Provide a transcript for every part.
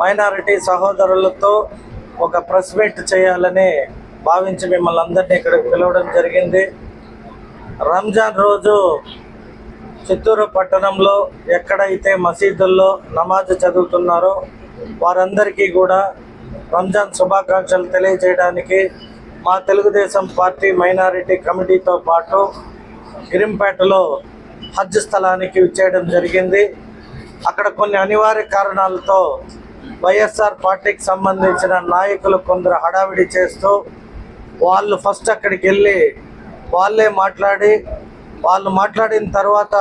Minority సహోదరులతో ఒక press meet చేయాలని భావించి మిమ్మల్ని అందరినీ ఇక్కడికి పిలవడం జరిగింది. రంజాన్ రోజు చిత్తూరు పట్టణంలో ఎక్కడైతే మసీదుల్లో నమాజ్ చదువుతున్నారో వారందరికీ కూడా రంజాన్ శుభాకాంక్షలు తెలియజేయడానికి మా తెలుగుదేశం పార్టీ మైనారిటీ కమిటీతో పాటు గిరింపేటలో హజ్ స్థలానికి విచ్చేయడం జరిగింది. అక్కడ కొన్ని అనివార్య కారణాలతో వైఎస్ఆర్ పార్టీకి సంబంధించిన నాయకులు కొందరు హడావిడి చేస్తూ వాళ్ళు ఫస్ట్ అక్కడికి వెళ్ళి వాళ్ళే మాట్లాడి వాళ్ళు మాట్లాడిన తర్వాత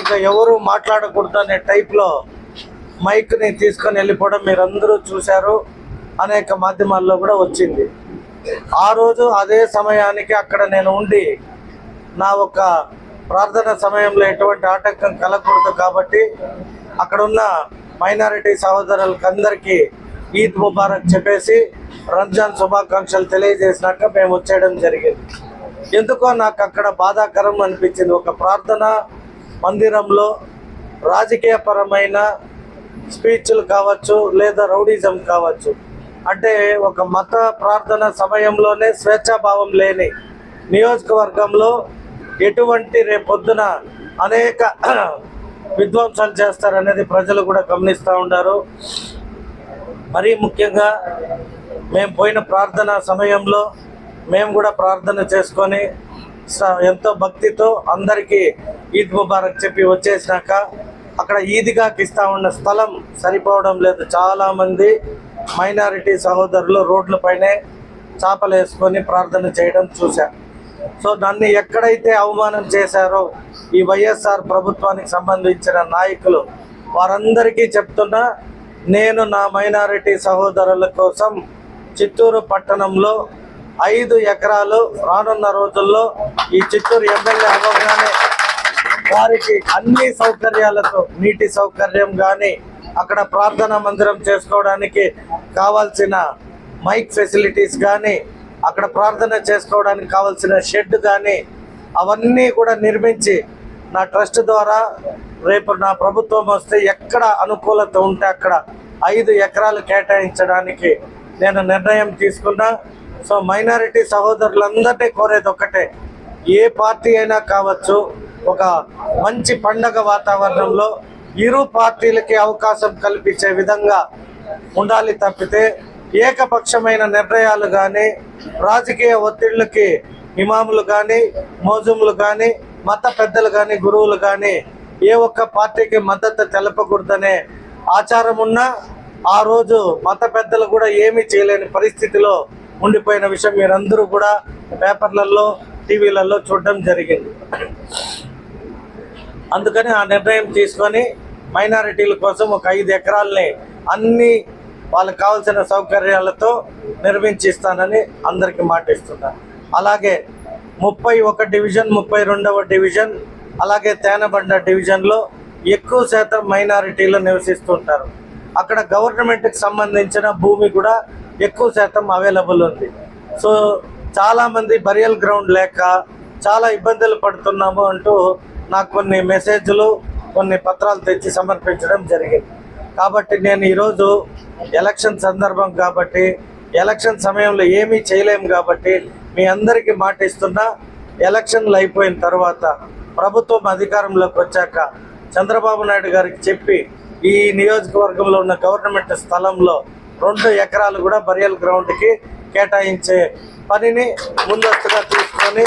ఇక ఎవరు మాట్లాడకూడదు అనే టైప్లో మైక్ని తీసుకొని వెళ్ళిపోవడం మీరందరూ చూశారు. అనేక మాధ్యమాల్లో కూడా వచ్చింది. ఆ రోజు అదే సమయానికి అక్కడ నేను ఉండి నా ఒక ప్రార్థన సమయంలో ఎటువంటి ఆటంకం కలగకూడదు కాబట్టి అక్కడున్న మైనారిటీ సహోదరులకు అందరికీ ఈద్ ముబారక్ చెప్పేసి రంజాన్ శుభాకాంక్షలు తెలియజేసినాక మేము వచ్చేయడం జరిగింది. ఎందుకో నాకు అక్కడ బాధాకరం అనిపించింది. ఒక ప్రార్థన మందిరంలో రాజకీయపరమైన స్పీచ్లు కావచ్చు లేదా రౌడీజం కావచ్చు. అంటే ఒక మత ప్రార్థన సమయంలోనే స్వేచ్ఛాభావం లేని నియోజకవర్గంలో ఎటువంటి రేపొద్దున అనేక విధ్వంసాలు చేస్తారనేది ప్రజలు కూడా గమనిస్తూ ఉన్నారు మరీ ముఖ్యంగా మేము పోయిన ప్రార్థన సమయంలో మేము కూడా ప్రార్థన చేసుకొని స- ఎంతో భక్తితో అందరికీ ఈద్ ముబారక్ చెప్పి వచ్చేసినాక అక్కడ ఈద్గాకి ఇస్తా ఉన్న స్థలం సరిపోవడం లేదు. చాలామంది మైనారిటీ సహోదరులు రోడ్లపైనే చేపలు వేసుకొని ప్రార్థన చేయడం చూశాం. సో నన్ను ఎక్కడైతే అవమానం చేశారో ఈ వైఎస్ఆర్ ప్రభుత్వానికి సంబంధించిన నాయకులు వారందరికీ చెప్తున్నా నేను నా మైనారిటీ సహోదరుల కోసం చిత్తూరు పట్టణంలో ఐదు ఎకరాలు రానున్న రోజుల్లో ఈ చిత్తూరు ఎమ్మెల్యే అవ్వగానే వారికి అన్ని సౌకర్యాలతో నీటి సౌకర్యం కానీ అక్కడ ప్రార్థనా మందిరం చేసుకోవడానికి కావాల్సిన మైక్ ఫెసిలిటీస్ కానీ అక్కడ ప్రార్థన చేసుకోవడానికి కావాల్సిన షెడ్ కానీ అవన్నీ కూడా నిర్మించి నా ట్రస్ట్ ద్వారా రేపు నా ప్రభుత్వం వస్తే ఎక్కడ అనుకూలత ఉంటే అక్కడ ఐదు ఎకరాలు కేటాయించడానికి నేను నిర్ణయం తీసుకున్నా. సో మైనారిటీ సహోదరులందరినీ కోరేది ఒక్కటే ఏ పార్టీ అయినా కావచ్చు ఒక మంచి పండగ వాతావరణంలో ఇరు పార్టీలకి అవకాశం కల్పించే విధంగా ఉండాలి తప్పితే ఏకపక్షమైన నిర్ణయాలు కానీ రాజకీయ ఒత్తిళ్ళకి ఇమాములు కానీ మోజుములు కానీ మత పెద్దలు కానీ గురువులు కానీ ఏ ఒక్క పార్టీకి మద్దతు తెలపకూడదనే ఆచారం ఉన్నా ఆ రోజు మత పెద్దలు కూడా ఏమీ చేయలేని పరిస్థితిలో ఉండిపోయిన విషయం మీరందరూ కూడా పేపర్లలో టీవీలలో చూడడం జరిగింది. అందుకని ఆ నిర్ణయం తీసుకొని మైనారిటీల కోసం ఒక ఐదు ఎకరాలని అన్ని వాళ్ళకి కావాల్సిన సౌకర్యాలతో నిర్మించిస్తానని అందరికీ మాటిస్తున్నాను అలాగే ముప్పై ఒక డివిజన్ ముప్పై రెండవ డివిజన్ అలాగే తేనబండ డివిజన్లో ఎక్కువ శాతం మైనారిటీలు నివసిస్తుంటారు. అక్కడ గవర్నమెంట్కి సంబంధించిన భూమి కూడా ఎక్కువ శాతం అవైలబుల్ ఉంది. సో చాలామంది బరియల్ గ్రౌండ్ లేక చాలా ఇబ్బందులు పడుతున్నాము అంటూ నాకు కొన్ని మెసేజ్లు కొన్ని పత్రాలు తెచ్చి సమర్పించడం జరిగింది. కాబట్టి నేను ఈరోజు ఎలక్షన్ సందర్భం కాబట్టి ఎలక్షన్ సమయంలో ఏమీ చేయలేము కాబట్టి మీ అందరికీ మాట ఇస్తున్నా ఎలక్షన్లు అయిపోయిన తర్వాత ప్రభుత్వం అధికారంలోకి వచ్చాక చంద్రబాబు నాయుడు గారికి చెప్పి ఈ నియోజకవర్గంలో ఉన్న గవర్నమెంట్ స్థలంలో రెండు ఎకరాలు కూడా బరియల్ గ్రౌండ్కి కేటాయించే పనిని ముందస్తుగా తీసుకొని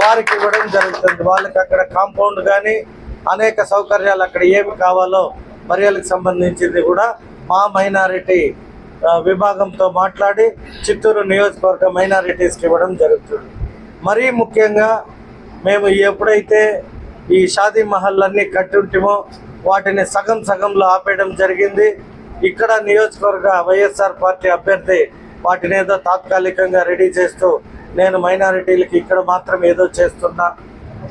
వారికి ఇవ్వడం జరుగుతుంది. వాళ్ళకి అక్కడ కాంపౌండ్ కానీ అనేక సౌకర్యాలు అక్కడ ఏమి కావాలో మర్యాలకు సంబంధించింది కూడా మా మైనారిటీ విభాగంతో మాట్లాడి చిత్తూరు నియోజకవర్గ మైనారిటీస్కి ఇవ్వడం జరుగుతుంది. మరీ ముఖ్యంగా మేము ఎప్పుడైతే ఈ షాదీ మహల్లన్నీ కట్టుంటిమో వాటిని సగం సగంలో ఆపేయడం జరిగింది. ఇక్కడ నియోజకవర్గ వైఎస్ఆర్ పార్టీ అభ్యర్థి వాటిని ఏదో తాత్కాలికంగా రెడీ చేస్తూ నేను మైనారిటీలకి ఇక్కడ మాత్రం ఏదో చేస్తున్నా.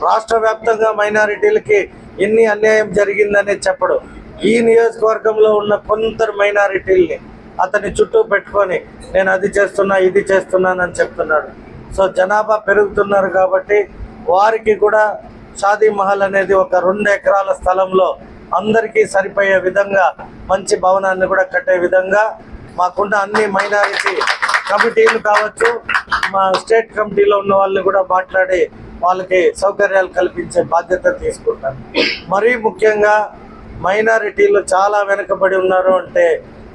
రాష్ట్ర వ్యాప్తంగా మైనారిటీలకి ఎన్ని అన్యాయం జరిగిందనే చెప్పడు. ఈ నియోజకవర్గంలో ఉన్న కొందరు మైనారిటీల్ని అతని చుట్టూ పెట్టుకొని నేను అది చేస్తున్నా ఇది చేస్తున్నానని చెప్తున్నాడు. సో జనాభా పెరుగుతున్నారు కాబట్టి వారికి కూడా షాదీ మహల్ అనేది ఒక రెండు ఎకరాల స్థలంలో అందరికీ సరిపోయే విధంగా మంచి భవనాన్ని కూడా కట్టే విధంగా మాకున్న అన్ని మైనారిటీ కమిటీలు కావచ్చు మా స్టేట్ కమిటీలో ఉన్న వాళ్ళని కూడా మాట్లాడి వాళ్ళకి సౌకర్యాలు కల్పించే బాధ్యత తీసుకుంటాను. మరీ ముఖ్యంగా మైనారిటీలు చాలా వెనుకబడి ఉన్నారు అంటే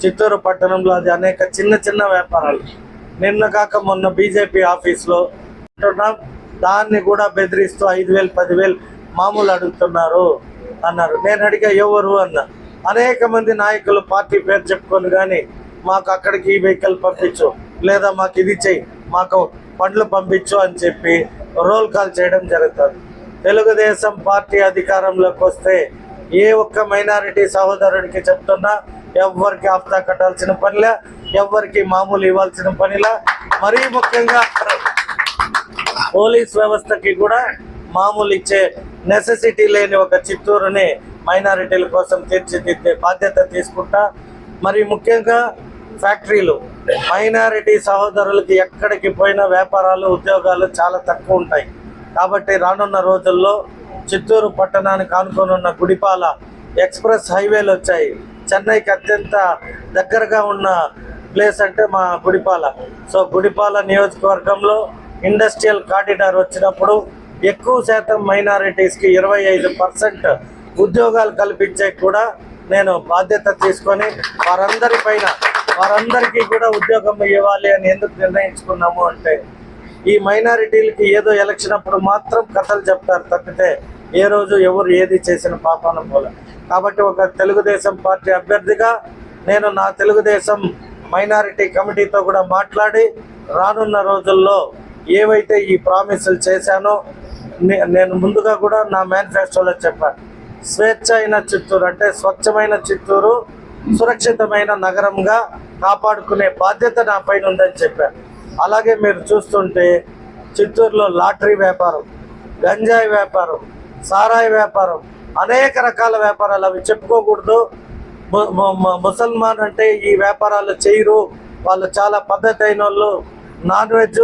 చిత్తూరు పట్టణంలో అది అనేక చిన్న చిన్న వ్యాపారాలు. నిన్న కాక మొన్న బీజేపీ ఆఫీస్లో దాన్ని కూడా బెదిరిస్తూ ఐదు వేలు పదివేలు మామూలు అడుగుతున్నారు అన్నారు. నేను అడిగా ఎవరు? అన్న. అనేక మంది నాయకులు పార్టీ పేరు చెప్పుకొని కానీ మాకు అక్కడికి ఈ వెహికల్ పంపించు లేదా మాకు ఇది చెయ్యి మాకు పండ్లు పంపించు అని చెప్పి రోల్ కాల్ చేయడం జరుగుతుంది. తెలుగుదేశం పార్టీ అధికారంలోకి వస్తే ఏ ఒక్క మైనారిటీ సహోదరుడికి చెప్తున్నా ఎవరికి ఆఫ్తా కట్టాల్సిన పనిలే ఎవ్వరికి మామూలు ఇవ్వాల్సిన పనిలా. మరీ ముఖ్యంగా పోలీస్ వ్యవస్థకి కూడా మామూలు ఇచ్చే నెసెసిటీ లేని ఒక చిత్తూరుని మైనారిటీల కోసం తీర్చిదిద్దే బాధ్యత తీసుకుంటా. మరి ముఖ్యంగా ఫ్యాక్టరీలు మైనారిటీ సహోదరులకి ఎక్కడికి పోయిన వ్యాపారాలు ఉద్యోగాలు చాలా తక్కువ ఉంటాయి. కాబట్టి రానున్న రోజుల్లో చిత్తూరు పట్టణానికి ఆనుకొని ఉన్న గుడిపాల ఎక్స్ప్రెస్ హైవేలు వచ్చాయి. చెన్నైకి అత్యంత దగ్గరగా ఉన్న ప్లేస్ అంటే మా గుడిపాల. సో గుడిపాల నియోజకవర్గంలో ఇండస్ట్రియల్ కారిడార్ వచ్చినప్పుడు ఎక్కువ శాతం మైనారిటీస్కి ఇరవై ఐదు పర్సెంట్ ఉద్యోగాలు కల్పించే కూడా నేను బాధ్యత తీసుకొని వారందరి పైన వారందరికీ కూడా ఉద్యోగం ఇవ్వాలి అని ఎందుకు నిర్ణయించుకున్నాము అంటే ఈ మైనారిటీలకి ఏదో ఎలక్షన్ అప్పుడు మాత్రం కథలు చెప్తారు తప్పితే ఏ రోజు ఎవరు ఏది చేసిన పాపాన పోలే కాబట్టి ఒక తెలుగుదేశం పార్టీ అభ్యర్థిగా నేను నా తెలుగుదేశం మైనారిటీ కమిటీతో కూడా మాట్లాడి రానున్న రోజుల్లో ఏవైతే ఈ ప్రామిసులు చేశానో నే- నేను ముందుగా కూడా నా మేనిఫెస్టోలో చెప్పాను స్వేచ్ఛ అయిన చిత్తూరు అంటే స్వచ్ఛమైన చిత్తూరు సురక్షితమైన నగరంగా కాపాడుకునే బాధ్యత నా పైన ఉందని చెప్పాను అలాగే మీరు చూస్తుంటే చిత్తూరులో లాటరీ వ్యాపారం గంజాయి వ్యాపారం సారాయి వ్యాపారం అనేక రకాల వ్యాపారాలు అవి చెప్పుకోకూడదు. ముసల్మాన్ అంటే ఈ వ్యాపారాలు చేయరు. వాళ్ళు చాలా పద్ధతి అయిన వాళ్ళు. నాన్ వెజ్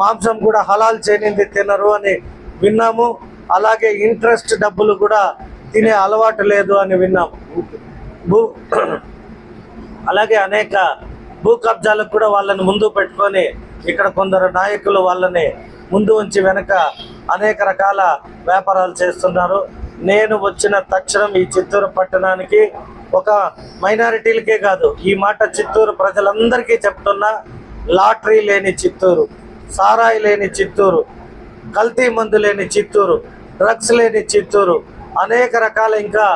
మాంసం కూడా హలాల్ చేయనింది తినరు అని విన్నాము. అలాగే ఇంట్రెస్ట్ డబ్బులు కూడా తినే అలవాటు లేదు అని విన్నాము. భూ అలాగే అనేక భూ కబ్జాలకు కూడా వాళ్ళని ముందు పెట్టుకొని ఇక్కడ కొందరు నాయకులు వాళ్ళని ముందు ఉంచి వెనక అనేక రకాల వ్యాపారాలు చేస్తున్నారు. నేను వచ్చిన తక్షణం ఈ చిత్తూరు పట్టణానికి ఒక మైనారిటీలకే కాదు ఈ మాట చిత్తూరు ప్రజలందరికీ చెప్తున్నా లాటరీ లేని చిత్తూరు సారాయి లేని చిత్తూరు కల్తీ మందు లేని చిత్తూరు డ్రగ్స్ లేని చిత్తూరు అనేక రకాల ఇంకా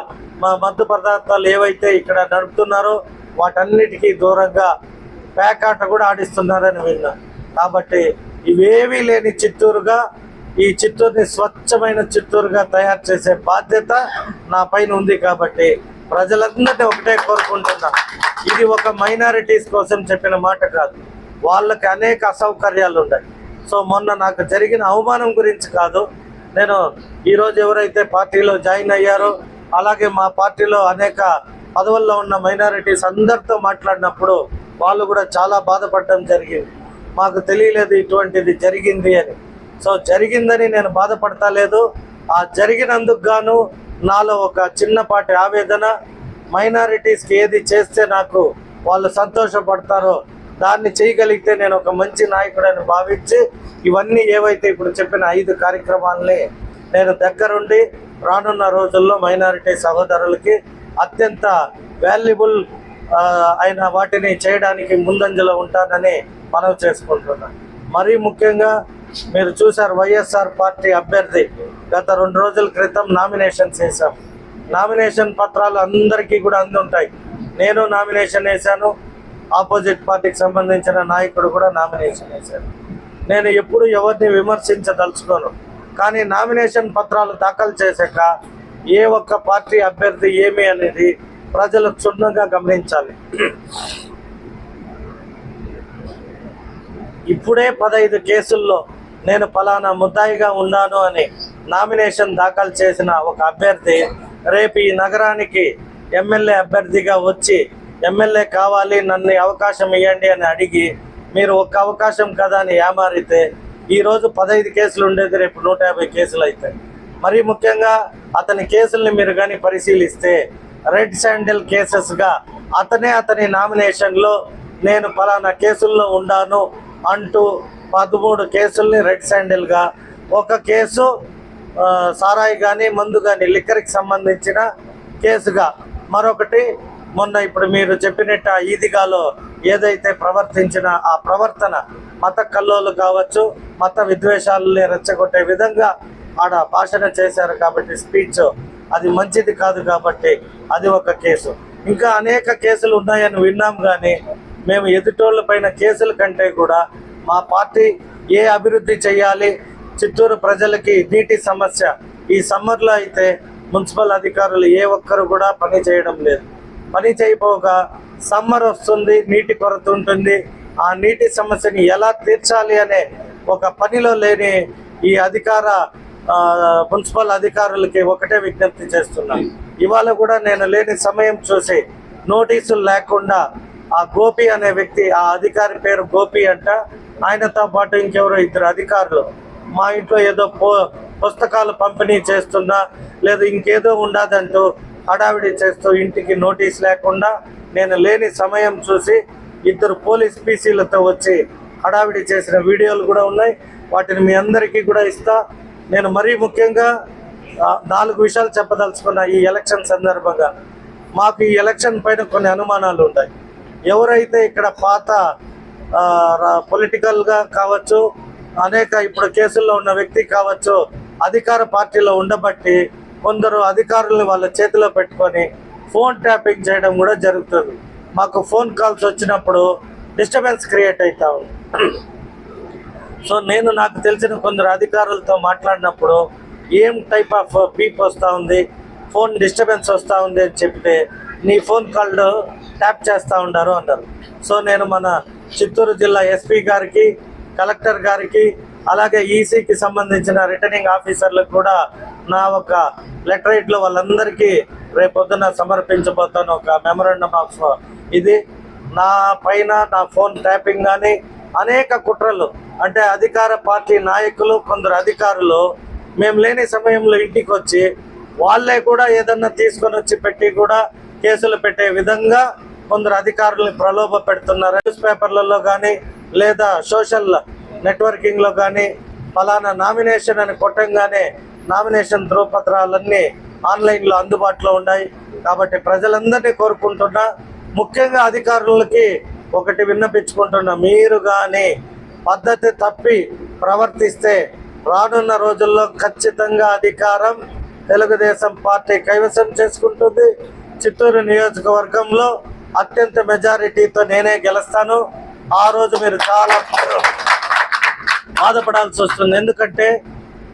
మా మద్దు పదార్థాలు ఏవైతే ఇక్కడ నడుపుతున్నారో వాటన్నిటికీ దూరంగా పేకాట కూడా ఆడిస్తున్నారని విన్నా. కాబట్టి ఇవేవీ లేని చిత్తూరుగా ఈ చిత్తూరుని స్వచ్ఛమైన చిత్తూరుగా తయారు చేసే బాధ్యత నా పైన ఉంది కాబట్టి ప్రజలందరినీ ఒకటే కోరుకుంటున్నా. ఇది ఒక మైనారిటీస్ కోసం చెప్పిన మాట కాదు. వాళ్ళకి అనేక అసౌకర్యాలు ఉన్నాయి. సో మొన్న నాకు జరిగిన అవమానం గురించి కాదు. నేను ఈరోజు ఎవరైతే పార్టీలో జాయిన్ అయ్యారో అలాగే మా పార్టీలో అనేక పదవుల్లో ఉన్న మైనారిటీస్ అందరితో మాట్లాడినప్పుడు వాళ్ళు కూడా చాలా బాధపడడం జరిగింది. మాకు తెలియలేదు ఇటువంటిది జరిగింది అని. సో జరిగిందని నేను బాధపడతా లేదు. ఆ జరిగినందుకు గాను నాలో ఒక చిన్నపాటి ఆవేదన మైనారిటీస్కి ఏది చేస్తే నాకు వాళ్ళు సంతోషపడతారో దాన్ని చేయగలిగితే నేను ఒక మంచి నాయకుడని భావించి ఇవన్నీ ఏవైతే ఇప్పుడు చెప్పిన ఐదు కార్యక్రమాలని నేను దగ్గరుండి రానున్న రోజుల్లో మైనారిటీ సహోదరులకి అత్యంత వాల్యుబుల్ అయిన వాటిని చేయడానికి ముందంజలో ఉంటానని మనవి చేసుకుంటున్నాను మరీ ముఖ్యంగా మీరు చూశారు వైఎస్ఆర్ పార్టీ అభ్యర్థి గత రెండు రోజుల క్రితం నామినేషన్ చేశాం. నామినేషన్ పత్రాలు అందరికీ కూడా అందుంటాయి. నేను నామినేషన్ వేశాను ఆపోజిట్ పార్టీకి సంబంధించిన నాయకుడు కూడా నామినేషన్ వేశాను నేను ఎప్పుడు ఎవరిని విమర్శించదలుచుకోను. కానీ నామినేషన్ పత్రాలు దాఖలు చేశాక ఏ ఒక్క పార్టీ అభ్యర్థి ఏమి అనేది ప్రజలు క్షుణ్ణంగా గమనించాలి. ఇప్పుడే పదహైదు కేసుల్లో నేను ఫలానా ముద్దాయిగా ఉన్నాను అని నామినేషన్ దాఖలు చేసిన ఒక అభ్యర్థి రేపు ఈ నగరానికి ఎమ్మెల్యే అభ్యర్థిగా వచ్చి ఎమ్మెల్యే కావాలి నన్ను అవకాశం ఇవ్వండి అని అడిగి మీరు ఒక్క అవకాశం కదా అని ఏమారితే ఈరోజు పదహైదు కేసులు ఉండేది రేపు నూట యాభై కేసులు అవుతాయి మరీ ముఖ్యంగా అతని కేసుల్ని మీరు కానీ పరిశీలిస్తే రెడ్ శాండిల్ కేసెస్గా అతనే అతని నామినేషన్లో నేను ఫలానా కేసుల్లో ఉన్నాను అంటూ పదమూడు కేసుల్ని రెడ్ శాండిల్గా ఒక కేసు సారాయి కానీ మందు కానీ లిక్కర్కి సంబంధించిన కేసుగా మరొకటి మొన్న ఇప్పుడు మీరు చెప్పినట్టు ఆ ఈదిగాలో ఏదైతే ప్రవర్తించిన ఆ ప్రవర్తన మత కల్లోలు కావచ్చు మత విద్వేషాలని రెచ్చగొట్టే విధంగా ఆడ భాషణ చేశారు కాబట్టి స్పీచ్ అది మంచిది కాదు కాబట్టి అది ఒక కేసు. ఇంకా అనేక కేసులు ఉన్నాయని విన్నాం కానీ మేము ఎదుటోళ్ళ పైన కేసుల కంటే కూడా మా పార్టీ ఏ అభివృద్ధి చేయాలి చిత్తూరు ప్రజలకి నీటి సమస్య ఈ సమ్మర్లో అయితే మున్సిపల్ అధికారులు ఏ ఒక్కరు కూడా పని చేయడం లేదు. పని చేయపోగా సమ్మర్ వస్తుంది నీటి కొరత ఉంటుంది. ఆ నీటి సమస్యని ఎలా తీర్చాలి అనే ఒక పనిలో లేని ఈ అధికార మున్సిపల్ అధికారులకి ఒకటే విజ్ఞప్తి చేస్తున్నాను ఇవాళ కూడా నేను లేని సమయం చూసి నోటీసులు లేకుండా ఆ గోపి అనే వ్యక్తి ఆ అధికారి పేరు గోపి అంట. ఆయనతో పాటు ఇంకెవరో ఇద్దరు అధికారులు. మా ఇంట్లో ఏదో పో పుస్తకాలు పంపిణీ చేస్తున్నా లేదా ఇంకేదో ఉండదంటూ హడావిడి చేస్తూ ఇంటికి నోటీస్ లేకుండా నేను లేని సమయం చూసి ఇద్దరు పోలీస్ పీసీలతో వచ్చి హడావిడి చేసిన వీడియోలు కూడా ఉన్నాయి. వాటిని మీ అందరికీ కూడా ఇస్తా. నేను మరీ ముఖ్యంగా నాలుగు విషయాలు చెప్పదలుచుకున్న ఈ ఎలక్షన్ సందర్భంగా మాకు ఈ ఎలక్షన్ పైన కొన్ని అనుమానాలు ఉంటాయి. ఎవరైతే ఇక్కడ పాత పొలిటికల్గా పొలిటికల్గా కావచ్చు అనేక ఇప్పుడు కేసుల్లో ఉన్న వ్యక్తి కావచ్చు అధికార పార్టీలో ఉండబట్టి కొందరు అధికారులు వాళ్ళ చేతిలో పెట్టుకొని ఫోన్ ట్యాపింగ్ చేయడం కూడా జరుగుతుంది. మాకు ఫోన్ కాల్స్ వచ్చినప్పుడు డిస్టర్బెన్స్ క్రియేట్ అవుతా సో నేను నాకు తెలిసిన కొందరు అధికారులతో మాట్లాడినప్పుడు ఏం టైప్ ఆఫ్ పీప్ వస్తూ ఉంది ఫోన్ డిస్టర్బెన్స్ వస్తూ ఉంది అని చెప్తే నీ ఫోన్ కాల్డ్ ట్యాప్ చేస్తూ ఉండారు అన్నారు. సో నేను మన చిత్తూరు జిల్లా ఎస్పీ గారికి కలెక్టర్ గారికి అలాగే ఈసీకి సంబంధించిన రిటర్నింగ్ ఆఫీసర్లకు కూడా నా ఒక లెటరేట్లో వాళ్ళందరికీ రేపొద్దున సమర్పించబోతాను ఒక మెమరాండమ్ ఆఫ్ ఇది. నా పైన నా ఫోన్ ట్యాపింగ్ కానీ అనేక కుట్రలు అంటే అధికార పార్టీ నాయకులు కొందరు అధికారులు మేము లేని సమయంలో ఇంటికి వచ్చి వాళ్ళే కూడా ఏదన్నా తీసుకొని వచ్చి పెట్టి కూడా కేసులు పెట్టే విధంగా కొందరు అధికారులను ప్రలోభ పెడుతున్నారు. న్యూస్ పేపర్లలో కానీ లేదా సోషల్ నెట్వర్కింగ్లో కానీ ఫలానా నామినేషన్ అని కొట్టంగానే నామినేషన్ ధ్రువపత్రాలన్నీ ఆన్లైన్లో అందుబాటులో ఉన్నాయి. కాబట్టి ప్రజలందరినీ కోరుకుంటున్నా ముఖ్యంగా అధికారులకి ఒకటి విన్నపించుకుంటున్నా మీరు కానీ పద్ధతి తప్పి ప్రవర్తిస్తే రానున్న రోజుల్లో ఖచ్చితంగా అధికారం తెలుగుదేశం పార్టీ కైవసం చేసుకుంటుంది. చిత్తూరు నియోజకవర్గంలో అత్యంత మెజారిటీతో నేనే గెలుస్తాను. ఆ రోజు మీరు చాలా బాధపడాల్సి వస్తుంది. ఎందుకంటే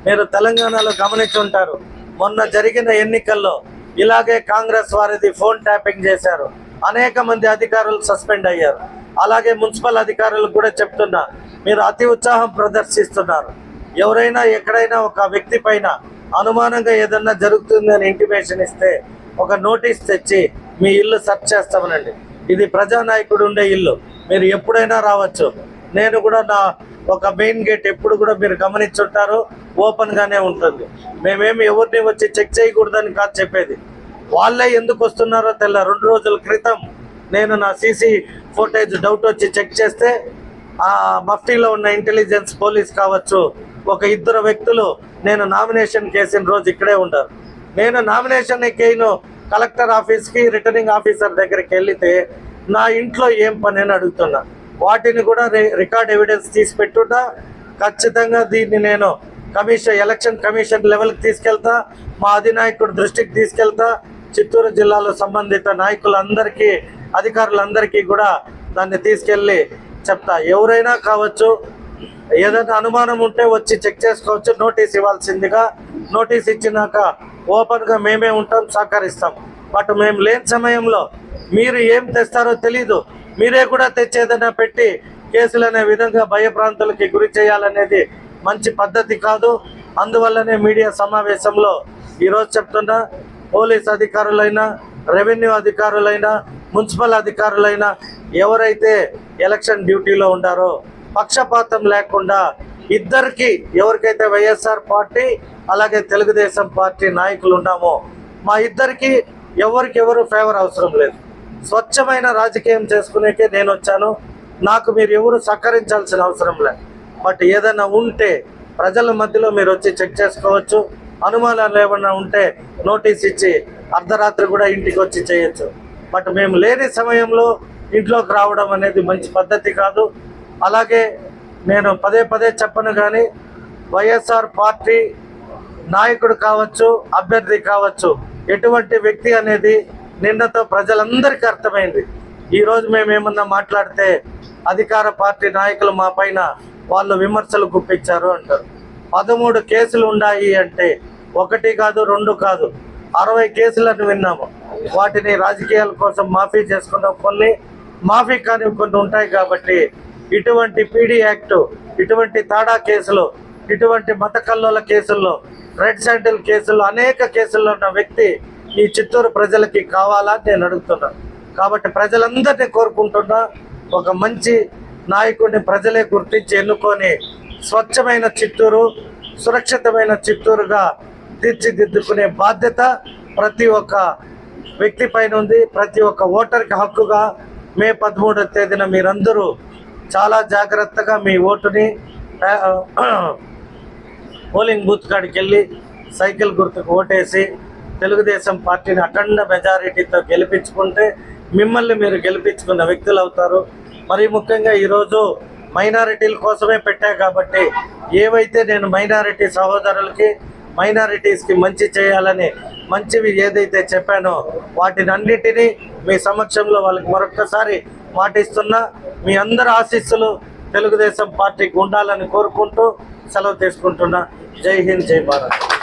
మీరు తెలంగాణలో గమనించి ఉంటారు. మొన్న జరిగిన ఎన్నికల్లో ఇలాగే కాంగ్రెస్ వారిది ఫోన్ ట్యాపింగ్ చేశారు. అనేక మంది అధికారులు సస్పెండ్ అయ్యారు. అలాగే మున్సిపల్ అధికారులు కూడా చెప్తున్నా మీరు అతి ఉత్సాహం ప్రదర్శిస్తున్నారు. ఎవరైనా ఎక్కడైనా ఒక వ్యక్తి పైన అనుమానంగా ఏదన్నా జరుగుతుందని ఇంటిమేషన్ ఇస్తే ఒక నోటీస్ తెచ్చి మీ ఇల్లు సెర్చ్ చేస్తామనండి. ఇది ప్రజానాయకుడు ఉండే ఇల్లు. మీరు ఎప్పుడైనా రావచ్చు. నేను కూడా నా ఒక మెయిన్ గేట్ ఎప్పుడు కూడా మీరు గమనించుంటారు. ఓపెన్ గానే ఉంటుంది. మేమేమి ఎవరిని వచ్చి చెక్ చేయకూడదని కాదు చెప్పేది. వాళ్ళే ఎందుకు వస్తున్నారో తెల్ల రెండు రోజుల క్రితం నేను నా సీసీ ఫోటేజ్ డౌట్ వచ్చి చెక్ చేస్తే ఆ మఫ్టీలో ఉన్న ఇంటెలిజెన్స్ పోలీస్ కావచ్చు ఒక ఇద్దరు వ్యక్తులు నేను నామినేషన్ కేసిన రోజు ఇక్కడే ఉంటారు నేను నామినేషన్ కేను కలెక్టర్ ఆఫీస్కి రిటర్నింగ్ ఆఫీసర్ దగ్గరికి వెళితే నా ఇంట్లో ఏం పని అని అడుగుతున్నా. వాటిని కూడా రికార్డ్ ఎవిడెన్స్ తీసి పెట్టుట ఖచ్చితంగా దీన్ని నేను కమిషన్ ఎలక్షన్ కమిషన్ లెవెల్కి తీసుకెళ్తా. మా అధినాయకుడు దృష్టికి తీసుకెళ్తా. చిత్తూరు జిల్లాలో సంబంధిత నాయకులందరికీ అధికారులందరికీ కూడా దాన్ని తీసుకెళ్ళి చెప్తా. ఎవరైనా కావచ్చు ఏదైనా అనుమానం ఉంటే వచ్చి చెక్ చేసుకోవచ్చు. నోటీస్ ఇవ్వాల్సిందిగా నోటీస్ ఇచ్చినాక ఓపెన్గా మేమే ఉంటాం సహకరిస్తాం. బట్ మేము లేని సమయంలో మీరు ఏం తెస్తారో తెలీదు. మీరే కూడా తెచ్చేదైనా పెట్టి కేసులనే విధంగా విధంగా భయప్రాంతులకి గురి చేయాలనేది మంచి పద్ధతి కాదు. అందువల్లనే మీడియా సమావేశంలో ఈరోజు చెప్తున్నా పోలీస్ అధికారులైనా రెవెన్యూ అధికారులైనా మున్సిపల్ అధికారులైనా ఎవరైతే ఎలక్షన్ డ్యూటీలో ఉండారో పక్షపాతం లేకుండా ఇద్దరికి ఎవరికైతే వైఎస్ఆర్ పార్టీ అలాగే తెలుగుదేశం పార్టీ నాయకులు ఉన్నామో మా ఇద్దరికి ఎవరికెవరు ఫేవర్ అవసరం లేదు. స్వచ్ఛమైన రాజకీయం చేసుకునేకే నేను వచ్చాను. నాకు మీరు ఎవరు సహకరించాల్సిన అవసరం లేదు. బట్ ఏదైనా ఉంటే ప్రజల మధ్యలో మీరు వచ్చి చెక్ చేసుకోవచ్చు. అనుమానాలు ఏమైనా ఉంటే నోటీస్ ఇచ్చి అర్ధరాత్రి కూడా ఇంటికి వచ్చి చేయొచ్చు. బట్ మేము లేని సమయంలో ఇంట్లోకి రావడం అనేది మంచి పద్ధతి కాదు. అలాగే నేను పదే పదే చెప్పను కానీ వైఎస్ఆర్ పార్టీ నాయకుడు కావచ్చు అభ్యర్థి కావచ్చు ఎటువంటి వ్యక్తి అనేది నిన్నతో ప్రజలందరికీ అర్థమైంది. ఈ రోజు మేము ఏమన్నా మాట్లాడితే అధికార పార్టీ నాయకులు మా పైన వాళ్ళు విమర్శలు గుప్పించారు అంటారు. పదమూడు కేసులు ఉన్నాయి అంటే ఒకటి కాదు రెండు కాదు అరవై కేసులను విన్నాము. వాటిని రాజకీయాల కోసం మాఫీ చేసుకున్న కొన్ని మాఫీ కాని కొన్ని ఉంటాయి కాబట్టి ఇటువంటి పీడీ యాక్ట్ ఇటువంటి తాడా కేసులు ఇటువంటి మత కల్లోల కేసుల్లో రెడ్ శాండిల్ కేసుల్లో అనేక కేసుల్లో ఉన్న వ్యక్తి ఈ చిత్తూరు ప్రజలకి కావాలా నేను అడుగుతున్నాను కాబట్టి ప్రజలందరినీ కోరుకుంటున్నా ఒక మంచి నాయకుడిని ప్రజలే గుర్తించి ఎన్నుకొని స్వచ్ఛమైన చిత్తూరు సురక్షితమైన చిత్తూరుగా తీర్చిదిద్దుకునే బాధ్యత ప్రతి ఒక్క వ్యక్తి పైన ఉంది. ప్రతి ఒక్క ఓటర్కి హక్కుగా మే పదమూడవ తేదీన మీరందరూ చాలా జాగ్రత్తగా మీ ఓటుని పోలింగ్ బూత్ కాడికి వెళ్ళి సైకిల్ గుర్తుకు ఓటేసి తెలుగుదేశం పార్టీని అఖండ మెజారిటీతో గెలిపించుకుంటే మిమ్మల్ని మీరు గెలిపించుకున్న వ్యక్తులు అవుతారు. మరి ముఖ్యంగా ఈరోజు మైనారిటీల కోసమే పెట్టా కాబట్టి ఏవైతే నేను మైనారిటీ సహోదరులకి మైనారిటీస్కి మంచి చేయాలని మంచివి ఏదైతే చెప్పానో వాటిని అన్నిటినీ మీ సమక్షంలో వాళ్ళకి మరొక్కసారి మాటిస్తున్నా. మీ అందరి ఆశీస్సులు తెలుగుదేశం పార్టీకి ఉండాలని కోరుకుంటూ సెలవు తీసుకుంటున్నా. జై హింద్ జై భారత్.